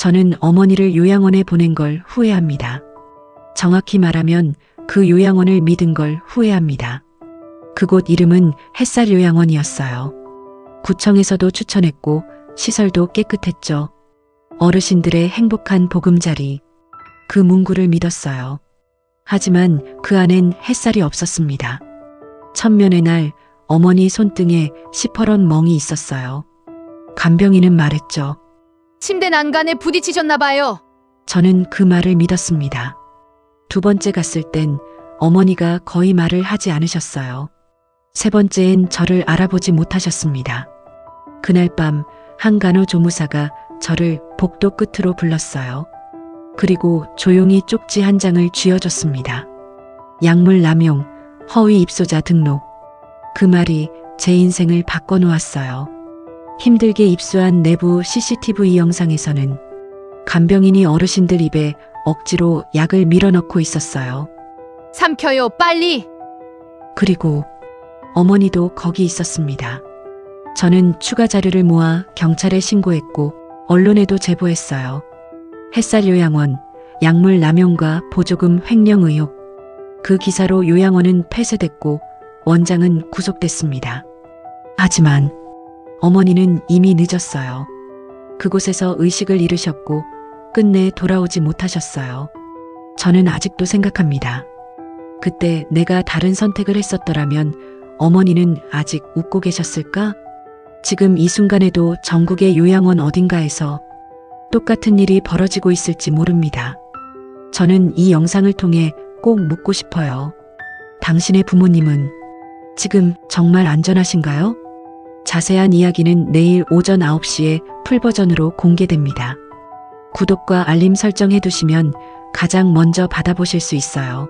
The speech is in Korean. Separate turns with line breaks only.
저는 어머니를 요양원에 보낸 걸 후회합니다. 정확히 말하면 그 요양원을 믿은 걸 후회합니다. 그곳 이름은 햇살 요양원이었어요. 구청에서도 추천했고 시설도 깨끗했죠. 어르신들의 행복한 보금자리. 그 문구를 믿었어요. 하지만 그 안엔 햇살이 없었습니다. 천면의 날 어머니 손등에 시퍼런 멍이 있었어요. 간병인은 말했죠.
침대 난간에 부딪히셨나 봐요.
저는 그 말을 믿었습니다. 두 번째 갔을 땐 어머니가 거의 말을 하지 않으셨어요. 세 번째엔 저를 알아보지 못하셨습니다. 그날 밤 한 간호 조무사가 저를 복도 끝으로 불렀어요. 그리고 조용히 쪽지 한 장을 쥐어줬습니다. 약물 남용, 허위 입소자 등록. 그 말이 제 인생을 바꿔놓았어요. 힘들게 입수한 내부 CCTV 영상에서는 간병인이 어르신들 입에 억지로 약을 밀어넣고 있었어요.
삼켜요, 빨리.
그리고 어머니도 거기 있었습니다. 저는 추가 자료를 모아 경찰에 신고했고 언론에도 제보했어요. 햇살 요양원, 약물 남용과 보조금 횡령 의혹. 그 기사로 요양원은 폐쇄됐고 원장은 구속됐습니다. 하지만 어머니는 이미 늦었어요. 그곳에서 의식을 잃으셨고 끝내 돌아오지 못하셨어요. 저는 아직도 생각합니다. 그때 내가 다른 선택을 했었더라면 어머니는 아직 웃고 계셨을까? 지금 이 순간에도 전국의 요양원 어딘가에서 똑같은 일이 벌어지고 있을지 모릅니다. 저는 이 영상을 통해 꼭 묻고 싶어요. 당신의 부모님은 지금 정말 안전하신가요? 자세한 이야기는 내일 오전 9시에 풀버전으로 공개됩니다. 구독과 알림 설정해 두시면 가장 먼저 받아보실 수 있어요.